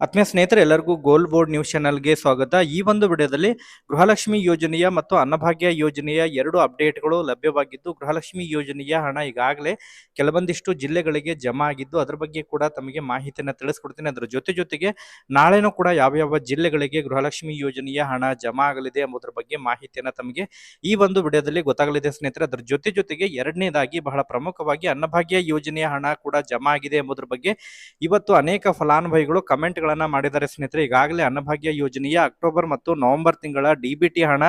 ಆತ್ಮೀಯ ಸ್ನೇಹಿತರೆ, ಎಲ್ಲರಿಗೂ ಗೋಲ್ ಬೋರ್ಡ್ ನ್ಯೂಸ್ ಚಾನಲ್ಗೆ ಸ್ವಾಗತ. ಈ ಒಂದು ವಿಡಿಯೋದಲ್ಲಿ ಗೃಹಲಕ್ಷ್ಮಿ ಯೋಜನೆಯ ಮತ್ತು ಅನ್ನಭಾಗ್ಯ ಯೋಜನೆಯ ಎರಡು ಅಪ್ಡೇಟ್ಗಳು ಲಭ್ಯವಾಗಿದ್ದು, ಗೃಹಲಕ್ಷ್ಮಿ ಯೋಜನೆಯ ಹಣ ಈಗಾಗಲೇ ಕೆಲವೊಂದಿಷ್ಟು ಜಿಲ್ಲೆಗಳಿಗೆ ಜಮಾ ಆಗಿದ್ದು, ಅದರ ಬಗ್ಗೆ ಕೂಡ ತಮಗೆ ಮಾಹಿತಿಯನ್ನು ತಿಳಿಸ್ಕೊಡ್ತೀನಿ. ಅದರ ಜೊತೆ ಜೊತೆಗೆ ನಾಳೆನೂ ಕೂಡ ಯಾವ ಯಾವ ಜಿಲ್ಲೆಗಳಿಗೆ ಗೃಹಲಕ್ಷ್ಮಿ ಯೋಜನೆಯ ಹಣ ಜಮಾ ಆಗಲಿದೆ ಎಂಬುದರ ಬಗ್ಗೆ ಮಾಹಿತಿಯನ್ನು ತಮಗೆ ಈ ಒಂದು ವಿಡಿಯೋದಲ್ಲಿ ಗೊತ್ತಾಗಲಿದೆ ಸ್ನೇಹಿತರೆ. ಅದರ ಜೊತೆ ಜೊತೆಗೆ ಎರಡನೇದಾಗಿ ಬಹಳ ಪ್ರಮುಖವಾಗಿ ಅನ್ನಭಾಗ್ಯ ಯೋಜನೆಯ ಹಣ ಕೂಡ ಜಮಾ ಆಗಿದೆ ಎಂಬುದರ ಬಗ್ಗೆ ಇವತ್ತು ಅನೇಕ ಫಲಾನುಭವಿಗಳು ಕಮೆಂಟ್ ಗಳನ್ನ ಮಾಡಿದ್ದಾರೆ ಸ್ನೇಹಿತರೆ. ಈಗಾಗಲೇ ಅನ್ನಭಾಗ್ಯ ಯೋಜನೆಯ ಅಕ್ಟೋಬರ್ ಮತ್ತು ನವೆಂಬರ್ ತಿಂಗಳ ಡಿಬಿಟಿ ಹಣ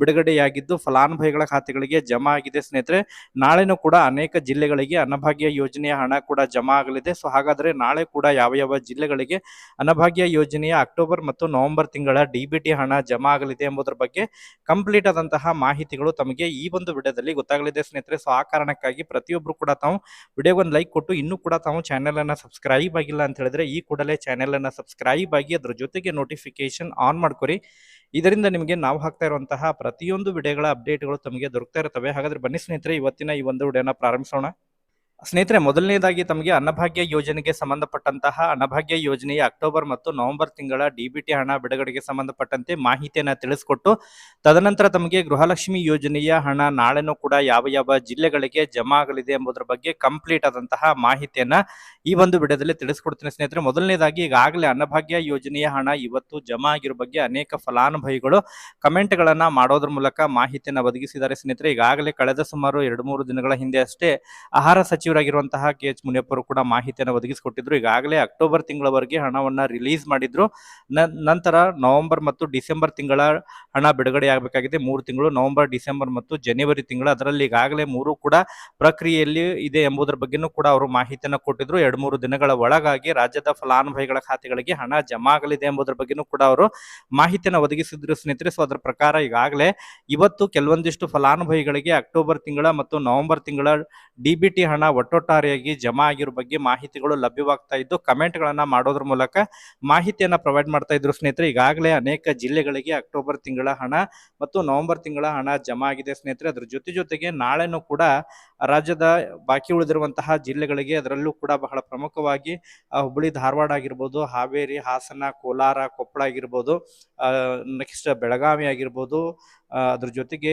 ಬಿಡುಗಡೆಯಾಗಿದ್ದು ಫಲಾನುಭವಿಗಳ ಖಾತೆಗಳಿಗೆ ಜಮಾ ಆಗಿದೆ ಸ್ನೇಹಿತರೆ. ನಾಳೆನೂ ಕೂಡ ಅನೇಕ ಜಿಲ್ಲೆಗಳಿಗೆ ಅನ್ನಭಾಗ್ಯ ಯೋಜನೆಯ ಹಣ ಕೂಡ ಜಮಾ ಆಗಲಿದೆ. ಸೊ, ಹಾಗಾದ್ರೆ ನಾಳೆ ಕೂಡ ಯಾವ ಯಾವ ಜಿಲ್ಲೆಗಳಿಗೆ ಅನ್ನಭಾಗ್ಯ ಯೋಜನೆಯ ಅಕ್ಟೋಬರ್ ಮತ್ತು ನವೆಂಬರ್ ತಿಂಗಳ ಡಿಬಿಟಿ ಹಣ ಜಮಾ ಆಗಲಿದೆ ಎಂಬುದರ ಬಗ್ಗೆ ಕಂಪ್ಲೀಟ್ ಆದಂತಹ ಮಾಹಿತಿಗಳು ತಮಗೆ ಈ ಒಂದು ವಿಡಿಯೋದಲ್ಲಿ ಗೊತ್ತಾಗಲಿದೆ ಸ್ನೇಹಿತರೆ. ಸೊ, ಆ ಕಾರಣಕ್ಕಾಗಿ ಪ್ರತಿಯೊಬ್ಬರು ಕೂಡ ತಾವು ವಿಡಿಯೋಗೊಂದು ಲೈಕ್ ಕೊಟ್ಟು ಇನ್ನೂ ಕೂಡ ತಾವು ಚಾನೆಲ್ ಅನ್ನ ಸಬ್ಸ್ಕ್ರೈಬ್ ಆಗಿಲ್ಲ ಅಂತ ಹೇಳಿದ್ರೆ ಈ ಕೂಡಲೇ ಚಾನೆಲ್ ಅನ್ನ ಸಬ್ಸ್ಕ್ರೈಬ್ ಆಗಿ ಅದ್ರ ಜೊತೆಗೆ ನೋಟಿಫಿಕೇಶನ್ ಆನ್ ಮಾಡ್ಕೊರಿ. ಇದರಿಂದ ನಿಮಗೆ ನಾವು ಹಾಕ್ತಾ ಇರುವಂತಹ ಪ್ರತಿಯೊಂದು ವಿಡಿಯೋಗಳ ಅಪ್ಡೇಟ್ಗಳು ತಮಗೆ ದೊರಕ್ತಾ ಇರ್ತವೆ ಹಾಗಾದ್ರೆ ಬನ್ನಿ ಸ್ನೇಹಿತರೆ, ಇವತ್ತಿನ ಈ ಒಂದು ವಿಡಿಯೋನ ಪ್ರಾರಂಭಿಸೋಣ. ಸ್ನೇಹಿತರೆ, ಮೊದಲನೇದಾಗಿ ತಮಗೆ ಅನ್ನಭಾಗ್ಯ ಯೋಜನೆಗೆ ಸಂಬಂಧಪಟ್ಟಂತಹ ಅನ್ನಭಾಗ್ಯ ಯೋಜನೆಯ ಅಕ್ಟೋಬರ್ ಮತ್ತು ನವೆಂಬರ್ ತಿಂಗಳ ಡಿಬಿಟಿ ಹಣ ಬಿಡುಗಡೆಗೆ ಸಂಬಂಧಪಟ್ಟಂತೆ ಮಾಹಿತಿಯನ್ನು ತಿಳಿಸಿಕೊಟ್ಟು, ತದನಂತರ ತಮಗೆ ಗೃಹಲಕ್ಷ್ಮಿ ಯೋಜನೆಯ ಹಣ ನಾಳೆನೂ ಕೂಡ ಯಾವ ಯಾವ ಜಿಲ್ಲೆಗಳಿಗೆ ಜಮಾ ಆಗಲಿದೆ ಎಂಬುದರ ಬಗ್ಗೆ ಕಂಪ್ಲೀಟ್ ಆದಂತಹ ಮಾಹಿತಿಯನ್ನ ಈ ಒಂದು ವಿಡಿಯೋದಲ್ಲಿ ತಿಳಿಸ್ಕೊಡ್ತೀನಿ ಸ್ನೇಹಿತರೆ. ಮೊದಲನೇದಾಗಿ ಈಗಾಗಲೇ ಅನ್ನಭಾಗ್ಯ ಯೋಜನೆಯ ಹಣ ಇವತ್ತು ಜಮಾ ಆಗಿರೋ ಬಗ್ಗೆ ಅನೇಕ ಫಲಾನುಭವಿಗಳು ಕಮೆಂಟ್ ಗಳನ್ನ ಮಾಡೋದ್ರ ಮೂಲಕ ಮಾಹಿತಿಯನ್ನು ಒದಗಿಸಿದ್ದಾರೆ ಸ್ನೇಹಿತರೆ. ಈಗಾಗಲೇ ಕಳೆದ ಸುಮಾರು ಎರಡು ಮೂರು ದಿನಗಳ ಹಿಂದೆ ಅಷ್ಟೇ ಆಹಾರ ಸಚಿವರಾಗಿರುವಂತಹ ಕೆ ಎಚ್ ಮುನಿಯಪ್ಪರು ಕೂಡ ಮಾಹಿತಿಯನ್ನು ಒದಗಿಸಿಕೊಟ್ಟಿದ್ರು. ಈಗಾಗಲೇ ಅಕ್ಟೋಬರ್ ತಿಂಗಳವರೆಗೆ ಹಣವನ್ನ ರಿಲೀಸ್ ಮಾಡಿದ್ರು. ನಂತರ ನವೆಂಬರ್ ಮತ್ತು ಡಿಸೆಂಬರ್ ತಿಂಗಳ ಹಣ ಬಿಡುಗಡೆ ಆಗಬೇಕಾಗಿದೆ. ಮೂರು ತಿಂಗಳು, ನವೆಂಬರ್, ಡಿಸೆಂಬರ್ ಮತ್ತು ಜನವರಿ ತಿಂಗಳು, ಅದರಲ್ಲಿ ಈಗಾಗಲೇ ಮೂರು ಕೂಡ ಪ್ರಕ್ರಿಯೆಯಲ್ಲಿ ಇದೆ ಎಂಬುದರ ಬಗ್ಗೆನೂ ಕೂಡ ಅವರು ಮಾಹಿತಿಯನ್ನು ಕೊಟ್ಟಿದ್ರು. ಎರಡು, ಮೂರು ದಿನಗಳ ಒಳಗಾಗಿ ರಾಜ್ಯದ ಫಲಾನುಭವಿಗಳ ಖಾತೆಗಳಿಗೆ ಹಣ ಜಮಾ ಆಗಲಿದೆ ಎಂಬುದರ ಬಗ್ಗೆನೂ ಕೂಡ ಅವರು ಮಾಹಿತಿಯನ್ನು ಒದಗಿಸಿದ್ರು ಸ್ನೇಹಿತರೆ. ಸೊ, ಅದರ ಪ್ರಕಾರ ಈಗಾಗಲೇ ಇವತ್ತು ಕೆಲವೊಂದಿಷ್ಟು ಫಲಾನುಭವಿಗಳಿಗೆ ಅಕ್ಟೋಬರ್ ತಿಂಗಳ ಮತ್ತು ನವೆಂಬರ್ ತಿಂಗಳ ಡಿಬಿಟಿ ಹಣ ಒಟ್ಟೊಟ್ಟಾರೆಯಾಗಿ ಜಮಾ ಆಗಿರೋ ಬಗ್ಗೆ ಮಾಹಿತಿಗಳು ಲಭ್ಯವಾಗ್ತಾ ಇದ್ದು ಕಮೆಂಟ್ಗಳನ್ನು ಮಾಡೋದ್ರ ಮೂಲಕ ಮಾಹಿತಿಯನ್ನ ಪ್ರೊವೈಡ್ ಮಾಡ್ತಾ ಇದ್ರು ಸ್ನೇಹಿತರೆ, ಈಗಾಗಲೇ ಅನೇಕ ಜಿಲ್ಲೆಗಳಿಗೆ ಅಕ್ಟೋಬರ್ ತಿಂಗಳ ಹಣ ಮತ್ತು ನವೆಂಬರ್ ತಿಂಗಳ ಹಣ ಜಮಾ ಆಗಿದೆ ಸ್ನೇಹಿತರೆ. ಅದ್ರ ಜೊತೆ ಜೊತೆಗೆ ನಾಳೆನೂ ಕೂಡ ರಾಜ್ಯದ ಬಾಕಿ ಉಳಿದಿರುವಂತಹ ಜಿಲ್ಲೆಗಳಿಗೆ ಅದರಲ್ಲೂ ಕೂಡ ಬಹಳ ಪ್ರಮುಖವಾಗಿ ಹುಬ್ಬಳ್ಳಿ, ಧಾರವಾಡ ಆಗಿರ್ಬೋದು, ಹಾವೇರಿ, ಹಾಸನ, ಕೋಲಾರ, ಕೊಪ್ಪಳ ಆಗಿರ್ಬೋದು ನೆಕ್ಸ್ಟ್ ಬೆಳಗಾವಿ ಆಗಿರ್ಬೋದು ಅದ್ರ ಜೊತೆಗೆ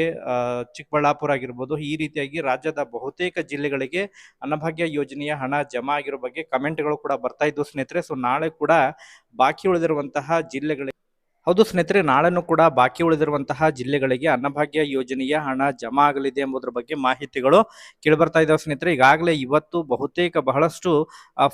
ಚಿಕ್ಕಬಳ್ಳಾಪುರ ಆಗಿರ್ಬೋದು, ಈ ರೀತಿಯಾಗಿ ರಾಜ್ಯದ ಬಹುತೇಕ ಜಿಲ್ಲೆಗಳಿಗೆ ಅನ್ನಭಾಗ್ಯ ಯೋಜನೆಯ ಹಣ ಜಮಾ ಆಗಿರೋ ಬಗ್ಗೆ ಕಮೆಂಟ್ಗಳು ಕೂಡ ಬರ್ತಾ ಇದ್ವು ಸ್ನೇಹಿತರೆ. ಸೊ, ನಾಳೆ ಕೂಡ ಬಾಕಿ ಉಳಿದಿರುವಂತಹ ಜಿಲ್ಲೆಗಳಿಗೆ ಹೌದು ಸ್ನೇಹಿತರೆ, ನಾಳೆನೂ ಕೂಡ ಬಾಕಿ ಉಳಿದಿರುವಂತಹ ಜಿಲ್ಲೆಗಳಿಗೆ ಅನ್ನಭಾಗ್ಯ ಯೋಜನೆಯ ಹಣ ಜಮಾ ಆಗಲಿದೆ ಎಂಬುದರ ಬಗ್ಗೆ ಮಾಹಿತಿಗಳು ಕೇಳಿಬರ್ತಾ ಇದ್ದಾವೆ ಸ್ನೇಹಿತರೆ. ಈಗಾಗಲೇ ಇವತ್ತು ಬಹುತೇಕ ಬಹಳಷ್ಟು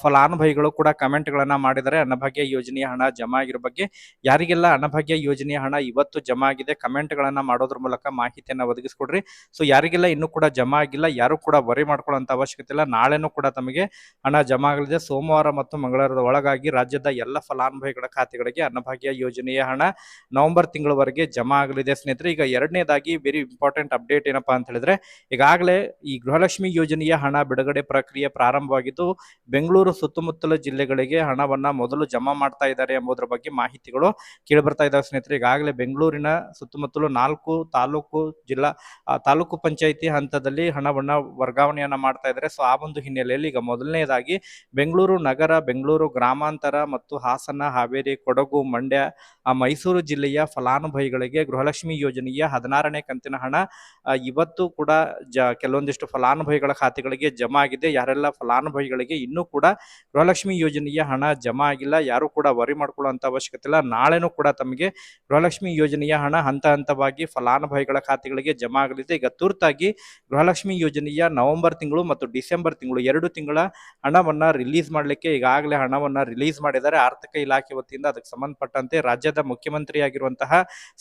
ಫಲಾನುಭವಿಗಳು ಕೂಡ ಕಮೆಂಟ್ ಗಳನ್ನ ಮಾಡಿದ್ದಾರೆ. ಅನ್ನಭಾಗ್ಯ ಯೋಜನೆಯ ಹಣ ಜಮಾ ಆಗಿರೋ ಬಗ್ಗೆ ಯಾರಿಗೆಲ್ಲ ಅನ್ನಭಾಗ್ಯ ಯೋಜನೆಯ ಹಣ ಇವತ್ತು ಜಮಾ ಆಗಿದೆ ಕಮೆಂಟ್ ಗಳನ್ನ ಮಾಡೋದ್ರ ಮೂಲಕ ಮಾಹಿತಿಯನ್ನು ಒದಗಿಸ್ಕೊಡ್ರಿ. ಸೊ, ಯಾರಿಗೆಲ್ಲ ಇನ್ನೂ ಕೂಡ ಜಮಾ ಆಗಿಲ್ಲ, ಯಾರು ಕೂಡ ವರಿ ಮಾಡ್ಕೊಳ್ಳೋಂಥ ಅವಶ್ಯಕತೆ ಇಲ್ಲ, ನಾಳೆನೂ ಕೂಡ ತಮಗೆ ಹಣ ಜಮಾ ಆಗಲಿದೆ. ಸೋಮವಾರ ಮತ್ತು ಮಂಗಳವಾರದ ಒಳಗಾಗಿ ರಾಜ್ಯದ ಎಲ್ಲ ಫಲಾನುಭವಿಗಳ ಖಾತೆಗಳಿಗೆ ಅನ್ನಭಾಗ್ಯ ಯೋಜನೆಯ ಹಣ ನವೆಂಬರ್ ತಿಂಗಳವರೆಗೆ ಜಮಾ ಆಗಲಿದೆ ಸ್ನೇಹಿತರೆ. ಈಗ ಎರಡನೇದಾಗಿ ವೆರಿ ಇಂಪಾರ್ಟೆಂಟ್ ಅಪ್ಡೇಟ್ ಏನಪ್ಪಾ ಅಂತ ಹೇಳಿದ್ರೆ ಈಗಾಗಲೇ ಈ ಗೃಹಲಕ್ಷ್ಮಿ ಯೋಜನೆಯ ಹಣ ಬಿಡುಗಡೆ ಪ್ರಕ್ರಿಯೆ ಪ್ರಾರಂಭವಾಗಿದ್ದು ಬೆಂಗಳೂರು ಸುತ್ತಮುತ್ತಲ ಜಿಲ್ಲೆಗಳಿಗೆ ಹಣವನ್ನ ಮೊದಲು ಜಮಾ ಮಾಡ್ತಾ ಇದ್ದಾರೆ ಎಂಬುದರ ಬಗ್ಗೆ ಮಾಹಿತಿಗಳು ಕೇಳಿಬರ್ತಾ ಇದ್ದಾವೆ ಸ್ನೇಹಿತರೆ. ಈಗಾಗಲೇ ಬೆಂಗಳೂರಿನ ಸುತ್ತಮುತ್ತಲು ನಾಲ್ಕು ತಾಲೂಕು ಜಿಲ್ಲಾ ತಾಲೂಕು ಪಂಚಾಯಿತಿ ಹಂತದಲ್ಲಿ ಹಣವನ್ನ ವರ್ಗಾವಣೆಯನ್ನ ಮಾಡ್ತಾ ಇದ್ದಾರೆ. ಸೊ ಆ ಒಂದು ಹಿನ್ನೆಲೆಯಲ್ಲಿ ಈಗ ಮೊದಲನೇದಾಗಿ ಬೆಂಗಳೂರು ನಗರ ಬೆಂಗಳೂರು ಗ್ರಾಮಾಂತರ ಮತ್ತು ಹಾಸನ ಹಾವೇರಿ ಕೊಡಗು ಮಂಡ್ಯ ಆ, ಮೈಸೂರು ಜಿಲ್ಲೆಯ ಫಲಾನುಭವಿಗಳಿಗೆ ಗೃಹಲಕ್ಷ್ಮಿ ಯೋಜನೆಯ ಹದಿನಾರನೇ ಕಂತಿನ ಹಣ ಇವತ್ತು ಕೂಡ ಜ, ಕೆಲವೊಂದಿಷ್ಟು ಫಲಾನುಭವಿಗಳ ಖಾತೆಗಳಿಗೆ ಜಮಾ ಆಗಿದೆ. ಯಾರೆಲ್ಲ ಫಲಾನುಭವಿಗಳಿಗೆ ಇನ್ನೂ ಕೂಡ ಗೃಹಲಕ್ಷ್ಮಿ ಯೋಜನೆಯ ಹಣ ಜಮಾ ಆಗಿಲ್ಲ, ಯಾರು ಕೂಡ ವರಿ ಮಾಡ್ಕೊಳ್ಳುವಂತ ಅವಶ್ಯಕತೆ ಇಲ್ಲ. ನಾಳೆನೂ ಕೂಡ ತಮಗೆ ಗೃಹಲಕ್ಷ್ಮಿ ಯೋಜನೆಯ ಹಣ ಹಂತ ಹಂತವಾಗಿ ಫಲಾನುಭವಿಗಳ ಖಾತೆಗಳಿಗೆ ಜಮಾ ಆಗಲಿದೆ. ಈಗ ತುರ್ತಾಗಿ ಗೃಹಲಕ್ಷ್ಮಿ ಯೋಜನೆಯ ನವೆಂಬರ್ ತಿಂಗಳು ಮತ್ತು ಡಿಸೆಂಬರ್ ತಿಂಗಳು ಎರಡು ತಿಂಗಳ ಹಣವನ್ನ ರಿಲೀಸ್ ಮಾಡಲಿಕ್ಕೆ ಈಗಾಗಲೇ ಹಣವನ್ನ ರಿಲೀಸ್ ಮಾಡಿದ್ದಾರೆ. ಆರ್ಥಿಕ ಇಲಾಖೆ ವತಿಯಿಂದ ಅದಕ್ಕೆ ಸಂಬಂಧಪಟ್ಟಂತೆ ರಾಜ್ಯದ ಮುಖ್ಯಮಂತ್ರಿ ಆಗಿರುವಂತಹ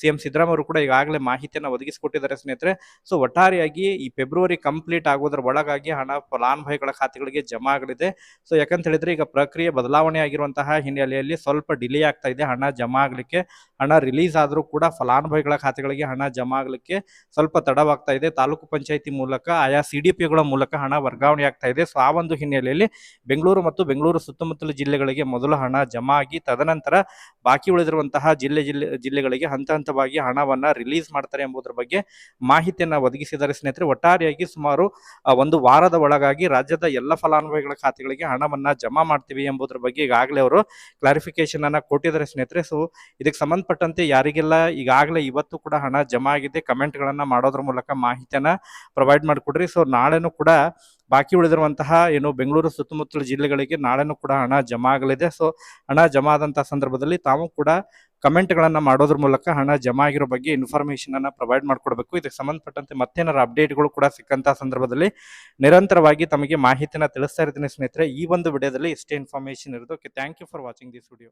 ಸಿಎಂ ಸಿದ್ದರಾಮಯ್ಯ ಕೂಡ ಈಗಾಗಲೇ ಮಾಹಿತಿಯನ್ನು ಒದಗಿಸಿಕೊಟ್ಟಿದ್ದಾರೆ ಸ್ನೇಹಿತರೆ. ಸೊ ಒಟ್ಟಾರೆಯಾಗಿ ಈ ಫೆಬ್ರವರಿ ಕಂಪ್ಲೀಟ್ ಆಗೋದ್ರ ಒಳಗಾಗಿ ಹಣ ಫಲಾನುಭವಿಗಳ ಖಾತೆಗಳಿಗೆ ಜಮಾ ಆಗಲಿದೆ. ಸೊ ಯಾಕಂತ ಹೇಳಿದ್ರೆ ಈಗ ಪ್ರಕ್ರಿಯೆ ಬದಲಾವಣೆ ಆಗಿರುವಂತಹ ಹಿನ್ನೆಲೆಯಲ್ಲಿ ಸ್ವಲ್ಪ ಡಿಲೇ ಆಗ್ತಾ ಇದೆ ಹಣ ಜಮಾ ಆಗಲಿಕ್ಕೆ. ಹಣ ರಿಲೀಸ್ ಆದರೂ ಕೂಡ ಫಲಾನುಭವಿಗಳ ಖಾತೆಗಳಿಗೆ ಹಣ ಜಮಾ ಆಗಲಿಕ್ಕೆ ಸ್ವಲ್ಪ ತಡವಾಗ್ತಾ ಇದೆ. ತಾಲೂಕು ಪಂಚಾಯಿತಿ ಮೂಲಕ ಆಯಾ ಸಿ ಮೂಲಕ ಹಣ ವರ್ಗಾವಣೆ ಆಗ್ತಾ ಇದೆ. ಸೊ ಆ ಒಂದು ಹಿನ್ನೆಲೆಯಲ್ಲಿ ಬೆಂಗಳೂರು ಮತ್ತು ಬೆಂಗಳೂರು ಸುತ್ತಮುತ್ತಲ ಜಿಲ್ಲೆಗಳಿಗೆ ಮೊದಲು ಹಣ ಜಮಾ ಆಗಿ ತದನಂತರ ಬಾಕಿ ಉಳಿದಿರುವಂತಹ ಜಿಲ್ಲೆ ಜಿಲ್ಲೆ, ಜಿಲ್ಲೆಗಳಿಗೆ ಹಂತ ಹಂತವಾಗಿ ಹಣವನ್ನ ರಿಲೀಸ್ ಮಾಡ್ತಾರೆ ಎಂಬುದರ ಬಗ್ಗೆ ಮಾಹಿತಿಯನ್ನ ಒದಗಿಸಿದ್ದಾರೆ ಸ್ನೇಹಿತರೆ. ಒಟ್ಟಾರೆಯಾಗಿ ಸುಮಾರು ಒಂದು ವಾರದ ಒಳಗಾಗಿ ರಾಜ್ಯದ ಎಲ್ಲ ಫಲಾನುಭವಿಗಳ ಖಾತೆಗಳಿಗೆ ಹಣವನ್ನ ಜಮಾ ಮಾಡ್ತೀವಿ ಎಂಬುದರ ಬಗ್ಗೆ ಈಗಾಗಲೇ ಅವರು ಕ್ಲಾರಿಫಿಕೇಶನ್ ಅನ್ನ ಕೊಟ್ಟಿದ್ದಾರೆ ಸ್ನೇಹಿತರೆ. ಸೊ ಇದಕ್ಕೆ ಸಂಬಂಧಪಟ್ಟಂತೆ ಯಾರಿಗೆಲ್ಲ ಈಗಾಗಲೇ ಇವತ್ತು ಕೂಡ ಹಣ ಜಮಾ ಆಗಿದೆ ಕಮೆಂಟ್ಗಳನ್ನ ಮಾಡೋದ್ರ ಮೂಲಕ ಮಾಹಿತಿಯನ್ನ ಪ್ರೊವೈಡ್ ಮಾಡಿಕೊಡ್ರಿ. ಸೊ ನಾಳೆನೂ ಕೂಡ ಬಾಕಿ ಉಳಿದಿರುವಂತಹ ಏನು ಬೆಂಗಳೂರು ಸುತ್ತಮುತ್ತಲ ಜಿಲ್ಲೆಗಳಿಗೆ ನಾಳೆನೂ ಕೂಡ ಹಣ ಜಮಾ ಆಗಲಿದೆ. ಸೊ ಹಣ ಜಮಾ ಆದಂತಹ ಸಂದರ್ಭದಲ್ಲಿ ತಾವು ಕೂಡ ಕಮೆಂಟ್ಗಳನ್ನ ಮಾಡೋದ್ರ ಮೂಲಕ ಹಣ ಜಮಾ ಆಗಿರೋ ಬಗ್ಗೆ ಇನ್ಫಾರ್ಮೇಶನ್ ಅನ್ನ ಪ್ರೊವೈಡ್ ಮಾಡಿಕೊಡ್ಬೇಕು. ಇದಕ್ಕೆ ಸಂಬಂಧಪಟ್ಟಂತೆ ಮತ್ತೇನಾರ ಅಪ್ಡೇಟ್ಗಳು ಕೂಡ ಸಿಕ್ಕಂತಹ ಸಂದರ್ಭದಲ್ಲಿ ನಿರಂತರವಾಗಿ ತಮಗೆ ಮಾಹಿತಿನ ತಿಳಿಸ್ತಾ ಇರ್ತೀನಿ ಸ್ನೇಹಿತರೆ. ಈ ಒಂದು ವಿಡಿಯೋದಲ್ಲಿ ಇಷ್ಟೇ ಇನ್ಫಾರ್ಮೇಷನ್ ಇರೋದು. Okay thank you for watching this video